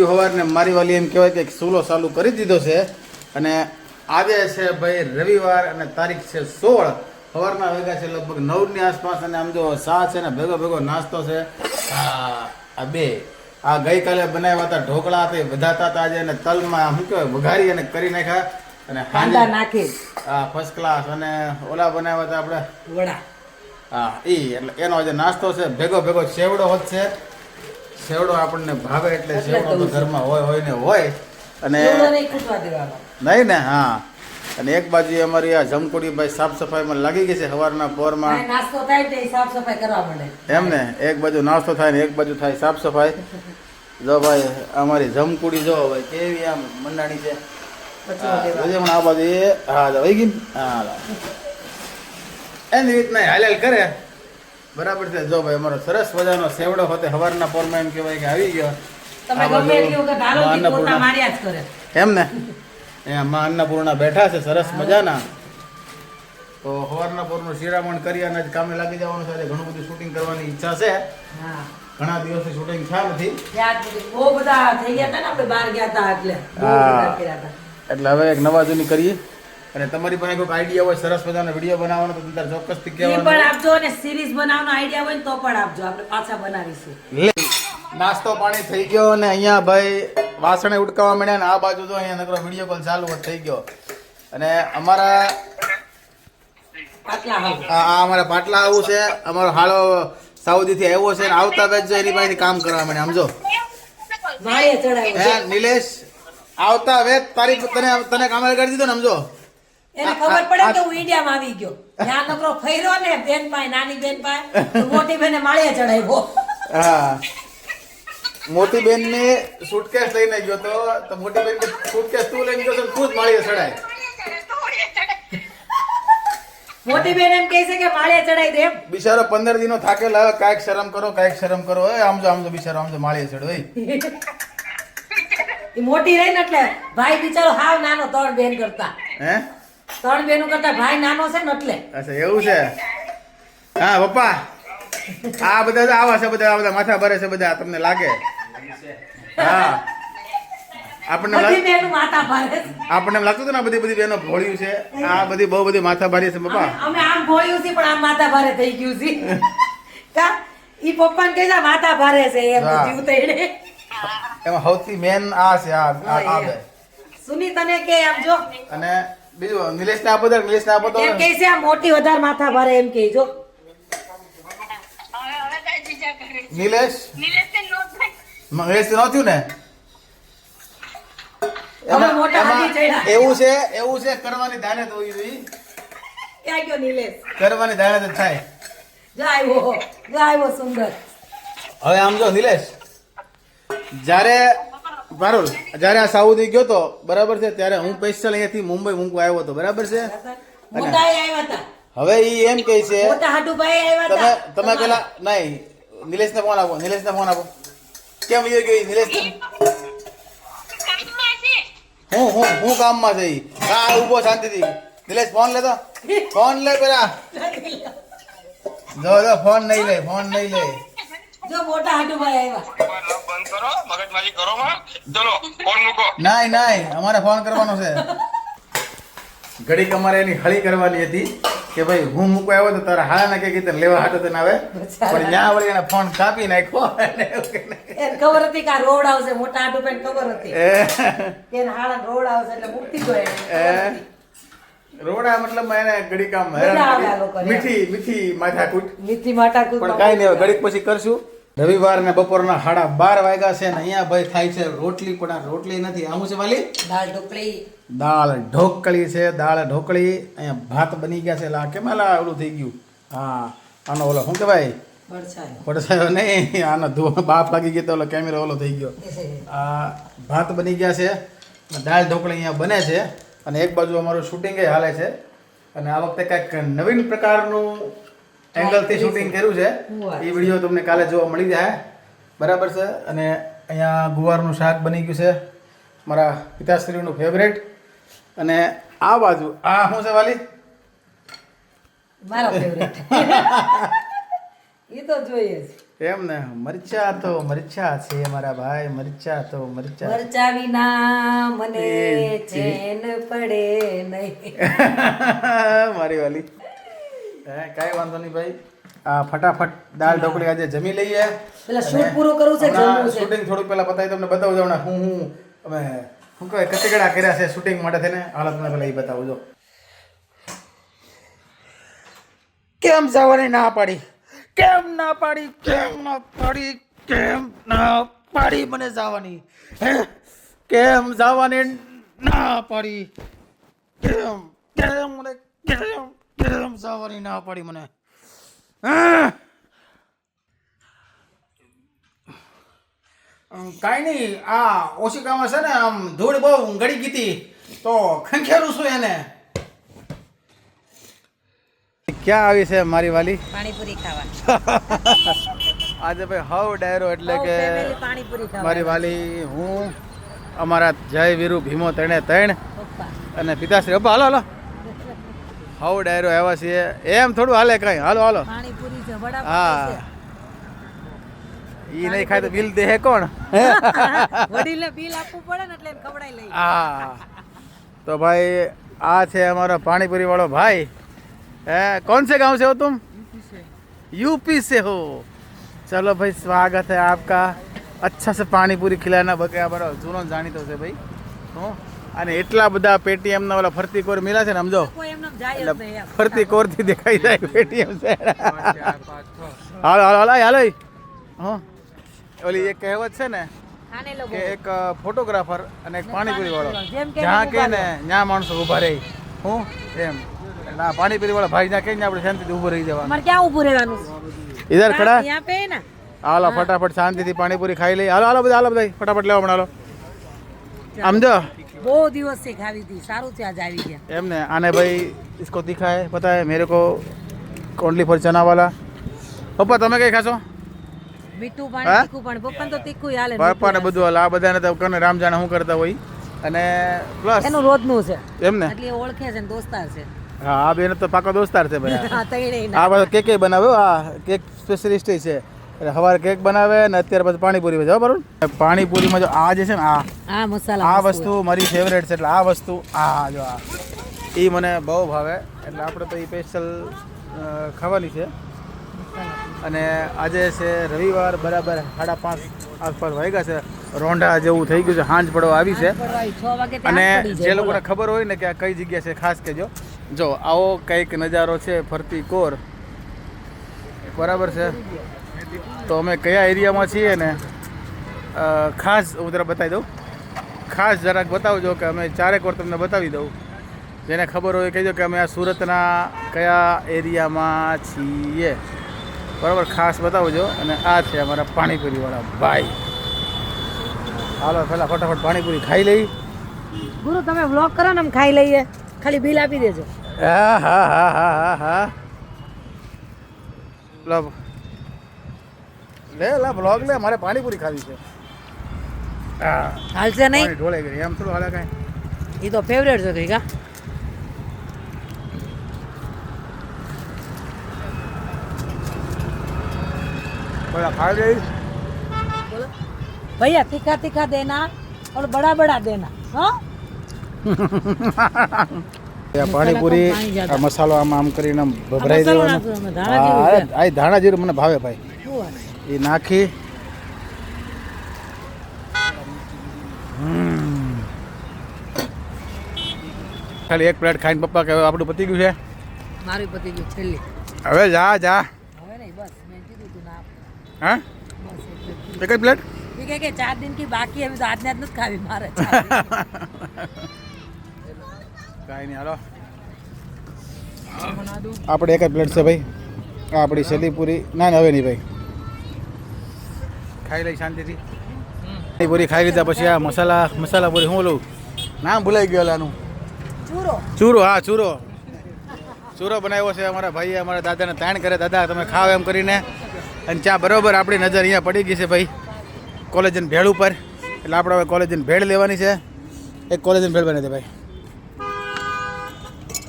સવારને મારી વાલી એમ કહેવાય કે સુલો ચાલુ કરી દીધો છે અને આજે છે ભાઈ રવિવાર અને તારીખ છે સોળ. સવારના વાગ્યા છે લગભગ નવની આસપાસ અને આમ જો સા છે ને ભેગો ભેગો નાસ્તો છે. આ બે. આ ગઈકાલે બનાવ્યા હતા ઢોકળા હતા વધાતા હતા આજે અને તલમાં શું કહેવાય વઘારી અને કરી નાખ્યા. અને કાંદા નાખી. આ ફર્સ્ટ ક્લાસ અને ઓલા બનાવ્યા હતા આપણે. વડા. હા એ એટલે એનો આજે નાસ્તો છે. ભેગો ભેગો સેવડો વધશે સેવડો આપણને ભાવે એટલે સેવડો તો ઘરમાં હોય હોય ને હોય. અને નહીં ને હા. અને એક બાજુ અમારી આ જમકુડી ભાઈ સાફ સફાઈમાં લાગી ગઈ છે સવારના પોરમાં. નાસ્તો થાય તે સાફ સફાઈ કરવા માંડે. એમ ને એક બાજુ નાસ્તો થાય ને એક બાજુ થાય સાફ સફાઈ જો ભાઈ અમારી જમકુડી જો ભાઈ કેવી આમ મંડાણી છે. પણ આ બાજુ હા વહી ગઈ હા એની રીતના હાલેલ હાલ કરે. બરાબર છે. જો ભાઈ અમારો સરસ મજાનો સેવડો હોતે સવારના પોરમાં એમ કહેવાય કે આવી ગયો. તમે ગમે એટલી વખત હાલો પોતા માર્યા જ કરે. એમ ને? અહીંયા માં અન્નપૂર્ણા બેઠા છે સરસ મજાના. તો સવારના પોરનું શિરામણ કરી અને જ કામે લાગી જવાનું છે. ઘણું બધું શૂટિંગ કરવાની ઈચ્છા છે. ઘણા દિવસથી શૂટિંગ થયા નથી. બહુ બધા થઈ ગયા હતા ને આપણે બહાર ગયા હતા એટલે. એટલે હવે એક નવા જૂની કરીએ. અને તમારી પાસે કોઈ આઈડિયા હોય સરસ મજાનો વીડિયો બનાવવાનો તો તમે ચોક્કસથી કહેવાનું પણ આપજો અને સિરીઝ બનાવવાનો આઈડિયા હોય તો પણ આપજો. આપણે પાછા બનાવીશું. નાસ્તો પાણી થઈ ગયો અને અહીંયા ભાઈ વાસણે ઉટકાવા મળ્યા ને આ બાજુ જો અહીંયા નકરો વીડિયો કોલ ચાલુ થઈ ગયો. અને અમારા આ અમારા પાટલા આવું છે. અમારો હાળો સાઉદીથી આવ્યો છે ને આવતા એની કામ કરવા માંડે સમજો. હે નિલેશ આવતા વેચ તારી તને તને કામે કરી દીધો ને સમજો. એને ખબર પડે કે હું ઇન્ડિયામાં આવી ગયો. ત્યાં નકરો ફર્યો ને બેન પાસે નાની બેન પાસે મોટી બેને માળે ચડાવ્યો હા. મોટી બેન ને સુટકેસ લઈને ગયો તો તો મોટી બેન કે સુટકેસ તું લઈને ગયો તો તું જ માળીએ ચડાય મોટી બેન એમ કહે છે કે માળિયા ચડાઈ દે બિચારો પંદર દિનો થાકેલા હવે કાંઈક શરમ કરો કાંઈક શરમ કરો એ આમજો આમજો બિચારો આમજો માળીએ ચડો એ. મોટી રહી ને એટલે ભાઈ બિચારો હાવ નાનો ત્રણ બેન કરતા. હે? ત્રણ બેનો કરતા ભાઈ નાનો છે ને એટલે. અચ્છા એવું છે? હા પપ્પા. આ બધા આવા છે બધા આ બધા માથા ભરે છે બધા તમને લાગે? હા. આપણને લાગતું હતું ને બધી બધી બેનો ભોળ્યું છે. આ બધી બહુ બધી માથા ભારી છે પપ્પા. અમે- આમ ભોળ્યું છે પણ આમ માથા ભારે થઈ ગયું છે કા? ઈ પપ્પાને કહે છે માથા ભારે છે એમ જીવ તઈને એમાં સૌથી મેન આ છે આ આ બે. સુની તને કે આમ જો? અને બીજું નિલેશને આપો તો નિલેશને આપો તો એમ કહે છે આ મોટી વધારે માથા ભારે એમ કહે જો નિલેશ? નિલેશ ને હવે એમાં- મોટા એમાં હાથી ચડ્યા. એવું છે એવું છે કરવાની ધાને તો હોવી જોઈએ. ક્યાં ગયો નિલેશ. કરવાની ધાને તો થાય. આવ્યો આવ્યો સુંદર. હવે આમ જો નિલેશ જ્યારે પારુલ જ્યારે આ સાઉદી ગયો તો બરાબર છે ત્યારે હું સ્પેશિયલ અહીંયાથી મુંબઈ મૂકવા આવ્યો હતો બરાબર છે? હવે એ એમ કહે છે તમે તમે પેલા નહીં નિલેશને ફોન આપો નિલેશને ફોન આપો. કેમ ગયો ઈ? નિલેશ? હું હું હું કામમાં છે હા ઊભો શાંતિથી. નિલેશ ફોન લેતો? ફોન લે પેલા. જો જો ફોન નહીં લે ફોન નહીં લે. જો મોટા હાટુભાઈ આવ્યા. બંધ કરો મગજમારી કરો માં ચલો ફોન મૂકો. નાય નાય અમારે ફોન કરવાનો છે. ઘડીક અમારે એની હળી કરવાની હતી કે ભાઈ હું મૂકો આવ્યો તો તારા હાલા ના કે તને લેવા હાટો તને આવે? પણ ત્યાં વળી એને ફોન કાપી નાખ્યો. એને ખબર હતી કે આ રોડ આવશે મોટા હાટુભાઈ ખબર હતી. કે એને હાડા રોડ આવશે એટલે મુક્તિ ગયો રોડા મતલબ એને ઘડીક કામ મીઠી મીઠી માથાકૂટ. મીઠી માટા પણ કાઈ નહીં ઘડીક પછી કરશું. રવિવાર ને બપોરના સાડા બાર વાગ્યા છે ને અહીંયા ભાઈ થાય છે રોટલી પણ આ રોટલી નથી. આવું છે વાલી? દાળ ઢોકળી. દાળ ઢોકળી છે દાળ ઢોકળી. અહીંયા ભાત બની ગયા છે. લા કેમ લા ઓલું થઈ ગયું? હા આનો ઓલો શું કહેવાય? પડસાયો નહીં. આનો ધુઓ બાપ લાગી ગયો તો ઓલો કેમેરો ઓલો થઈ ગયો. આ ભાત બની ગયા છે. દાળ ઢોકળી અહીંયા બને છે. અને એક બાજુ અમારું શૂટિંગ હાલે છે. અને આ વખતે કંઈક નવીન પ્રકારનું એંગલથી શૂટિંગ કર્યું છે. એ વીડિયો તમને કાલે જોવા મળી જાય. બરાબર છે? અને અહીંયા ગુવારનું શાક બની ગયું છે. મારા પિતાશ્રીનું ફેવરેટ અને આ બાજુ આ શું છે વાલી? મારો ફેવરેટ એ તો જોઈએ છે એમ ને મરચા તો મરચા છે મારા ભાઈ મરચા તો મરચા. મરચા વિના મને ચેન પડે નહીં. મારી વાલી. હે કાંઈ વાંધો નહીં ભાઈ. આ ફટાફટ દાળ ઢોકળી આજે જમી લઈએ. પેલા શૂટ પૂરું કરું છે જમવું છે? શૂટિંગ થોડું પહેલા બતાવી તમને બતાવું જાવ હું હું અમે શું કહે કચેગડા કર્યા છે શૂટિંગ માટે થઈને. હાલ તમને પહેલા એ બતાવું જો કેમ જવાની ના પાડી? કેમ ના પાડી? કેમ ના પાડી? કેમ ના પાડી મને જવાની? હે? કેમ જવાની ના પાડી? કેમ? કેમ મને કેમ કેમ જવાની ના પાડી મને. કાંઈ નહીં આ ઓશિકામાં છે ને આમ ધૂળ બહુ ગળી ગઈ હતી તો ખંખેરું છું એને. ક્યાં આવી છે મારી વાલી? પાણીપુરી ખાવા. આજે ભાઈ હવ ડાયરો એટલે કે પાણીપુરી મારી વાલી હું અમારા જય વીરુ ભીમો ત્રણે તણ અને પિતાશ્રી અબ્બા હાલો હાલો. હવ ડાયરો આવ્યા છીએ એમ થોડું હાલે કાંઈ હાલો હાલો પાણીપુરી છે વડાપાવ હા ઈ નહીં ખાય તો બિલ દે કોણ છે. વડીલે બિલ આપવું પડે ને એટલે એને ખવડાવી લઈ હા તો ભાઈ આ છે અમારો પાણીપુરી वालो भाई है कौन से गांव से हो तुम यूपी से हो चलो भाई स्वागत है आपका अच्छा से પાણીપુરી ખીલાના બકે અમારો જૂનો જાણીતો છે ભાઈ હું અને એટલા બધા પેટીએમના ઓલા ફરતી કોર મિલા છે ને સમજો ફરતી કોરથી દેખાઈ જાય પેટીએમ છે. હાલો હાલો હાલો હાલો. હા. ઓલી એક કહેવત છે ને કે એક ફોટોગ્રાફર અને એક પાણીપુરી વાળો. જ્યાં કે ને ત્યાં માણસો ઊભા રહે. હું એમ. ના પાણીપુરી વાળા ભાઈ જ્યાં કે આપણે શાંતિથી ઊભું રહી જવાનું. મારે ક્યાં ઊભું રહેવાનું? ઇધર ખડા? હાલો ફટાફટ શાંતિથી પાણીપુરી ખાઈ લઈ. હાલો હાલો બધા હાલો બધા ફટાફટ લેવા હમણાં હાલો. આમ જો બહુ દિવસ से ખાવી હતી સારું છે આજ આવી ગયા એમ ને આને ભાઈ इसको दिखा है पता है मेरे को ओनली फॉर चना वाला પપ્પા તમે કઈ ખાશો મીઠું હા? પાણી તીખું પાણી પપ્પાને તો તીખું હાલે પપ્પા ને મીઠું બધું હાલે આ બધાને તો કોને રામ જાણે શું કરતા હોય અને પ્લસ એનું રોજનું છે એમ ને એટલે એ ઓળખે છે ને દોસ્તાર છે હા આ બેન તો પાકો દોસ્તાર છે ભાઈ હા તૈણેય આ ના. બધો કેક બનાવ્યો આ કેક સ્પેશિયલિસ્ટ છે એટલે સવારે કેક બનાવે ને અત્યારે પછી પાણીપુરી વેચે, બરોબર પાણીપુરીમાં જો આ જે છે ને આ. આ મસાલા આ વસ્તુ મારી ફેવરેટ છે એટલે આ વસ્તુ આ જો આ. એ મને બહુ ભાવે એટલે આપણે તો એ સ્પેશિયલ ખાવાની છે. અને આજે છે રવિવાર બરાબર સાડા પાંચ આસપાસ વાગ્યા છે રોંઢા જેવું થઈ ગયું છે હાંજ પડવા આવી છે. અને જે લોકોને ખબર હોય ને કે આ કઈ જગ્યા છે ખાસ કેજો જો આવો કંઈક નજારો છે ફરતી કોર. બરાબર છે. તો અમે કયા એરિયામાં છીએ ને? ખાસ હું જરા બતાવી દઉં. ખાસ જરાક બતાવજો કે અમે ચારેક વાર તમને બતાવી દઉં. જેને ખબર હોય કહેજો કે અમે આ સુરતના કયા એરિયામાં છીએ. બરાબર ખાસ બતાવજો. અને આ છે અમારા પાણીપુરીવાળા ભાઈ. હાલો પહેલાં ફટાફટ પાણીપુરી ખાઈ લઈ. ગુરુ તમે વ્લોગ કરો ને આમ ખાઈ લઈએ. ખાલી બિલ આપી દેજો. હા હા હા હા હા હા. લો લે લા બ્લોગ લે મારે પાણીપુરી ખાવી છે હા હાલશે નહીં પાણી ઢોળાઈ ગઈ એમ થોડું હાલે કાંઈ એ તો ફેવરેટ છે કઈ કા પેલા ખાઈ લઈ બોલો भैया तीखा तीखा देना और बड़ा बड़ा देना हाँ આ પાણીપુરી પાણી જ્યાદા. આ મસાલો આમ આમ કરીને આમ ભભરાઈ મસાલો દેવાનો નાખવાનો, ધાણા જીરું હા છે. આ ધાણા જીરું મને ભાવે ભાઈ શું વાત? એ નાખી. ખાલી એક પ્લેટ ખાઈને પપ્પા કે હવે આપણું પતી ગયું છે? મારું પતી ગયું છેલ્લી. હવે જા જા. હવે નહીં બસ. મેં કીધું તું ના હા? એક જ પ્લેટ? એ કહે કે ચાર દિન કી બાકી હવે તો આજને આજ નથી ખાવી મારે કાંઈ નહીં હાલો. આપણે એક જ પ્લેટ છે ભાઈ. આપણી છેલ્લી પૂરી. ના ના હવે નહીં ભાઈ. ખાઈ લઈ શાંતિથી. એ પૂરી ખાઈ લીધા પછી આ મસાલા મસાલા પૂરી હું લઉં નામ ભૂલાઈ ગયું આનું ચૂરો. ચૂરો હા ચૂરો. ચૂરો બનાવ્યો છે અમારા ભાઈએ અમારા દાદાને તાણ કરે દાદા તમે ખાવ એમ કરીને. અને ત્યાં બરોબર આપણી નજર અહીંયા પડી ગઈ છે ભાઈ કોલેજની ભેળ ઉપર. એટલે આપણે હવે કોલેજની ભેળ લેવાની છે. એક કોલેજની ભેળ બને છે ભાઈ.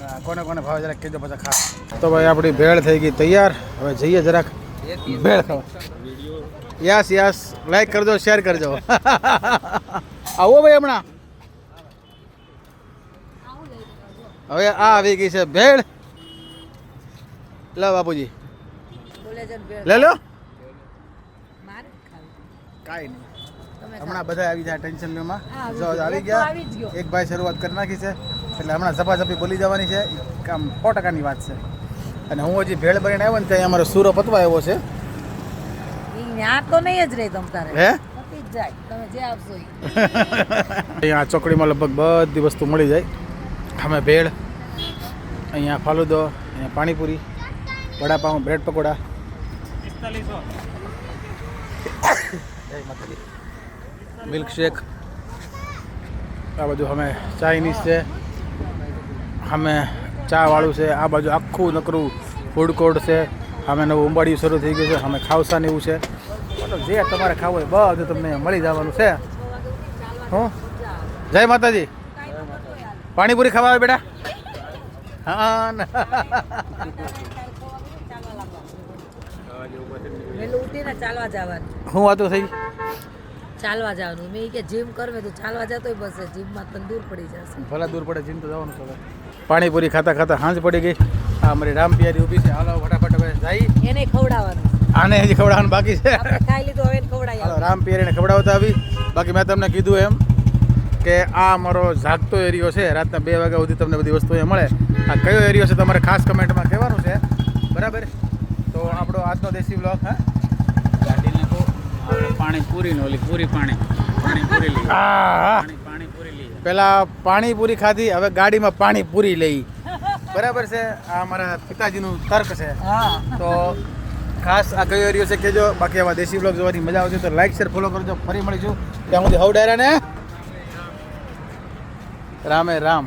હા, કોને કોને ભાવે જરાક કીધો પછી ખા તો ભાઈ આપણી ભેળ થઈ ગઈ તૈયાર. હવે જઈએ જરાક. ભેળ ખાવા. Yes yes. લાઈક કરજો શેર કરજો. આવો ભાઈ હમણાં. હવે આ આવી ગઈ છે ભેળ. લો બાપુજી. લે લો. કાંઈ નહીં. હમણાં બધા આવી જાય ટેન્શન લેવામાં જો આવી ગયા. એક ભાઈ શરૂઆત કરી નાખી છે. એટલે હમણાં ઝપાઝપી બોલી જવાની છે. કામ સો ટકાની વાત છે. અને હું હજી ભેળ ભરીને આવ્યો ને ત્યાં અમારો સૂરો પતવા આવ્યો છે. ત્યાં તો નહીં જ રહી તમ તારે. હે. અહીંયા ચોકડીમાં લગભગ બધી વસ્તુ મળી જાય. અમે ભેળ અહીંયા ફાલુદો અહીંયા પાણીપુરી વડાપાઉં બ્રેડ પકોડા. મિલ્કશેક. આ બાજુ અમે ચાઇનીઝ છે. અમે ચા વાળું છે. આ બાજુ આખું નકરું ફૂડ કોર્ટ છે અમે નવું ઉંબાડિયું શરૂ થઈ ગયું છે અમે ખાવસા ને એવું છે. મતલબ જે તમારે ખાવું હોય બધું તમને મળી જવાનું છે. હું? જય માતાજી. પાણીપુરી ખાવા આવે બેટા? હા હું વાતો થઈ? ચાલવા જવાનું. મેં કે જીમ કરવે તો ચાલવા જતોય બસ જીમમાં તને દૂર પડી જશે. ભલા દૂર પડે જીમ તો જવાનું છે પાણીપુરી ખાતા ખાતા હાંજ પડી ગઈ. આ અમારી રામ પિયારી ઊભી છે. હાલો ફટાફટ હવે જાય એને ખવડાવવાનું. આને હજી ખવડાવવાનું બાકી છે. આપણે ખાઈ લીધું હવે એને ખવડાવી હાલો રામ પિયારીને ખવડાવતા આવી. બાકી મેં તમને કીધું એમ કે આ અમારો જાગતો એરિયો છે. રાતના બે વાગ્યા સુધી તમને બધી વસ્તુ અહીંયા મળે. આ કયો એરિયો છે તમારે ખાસ કમેન્ટમાં કહેવાનું છે. બરાબર? તો આપણો આજનો દેશી બ્લોગ હા? ગાડીને કહો પાણી પૂરી ને ઓલી પૂરી પાણી. પાણી પૂરી લઈ પાણી પૂરી લઈ પેલા પાણીપુરી ખાધી હવે ગાડીમાં પાણી પૂરી લઈ. બરાબર છે. આ અમારા પિતાજીનું તર્ક છે. હા. તો ખાસ આ કયો એરિયો છે કેજો બાકી આવા દેશી બ્લોગ જોવાની મજા આવશે તો લાઈક શેર ફોલો કરજો. ફરી મળીશું. ત્યાં સુધી હવ ડાયરા ને રામે રામ.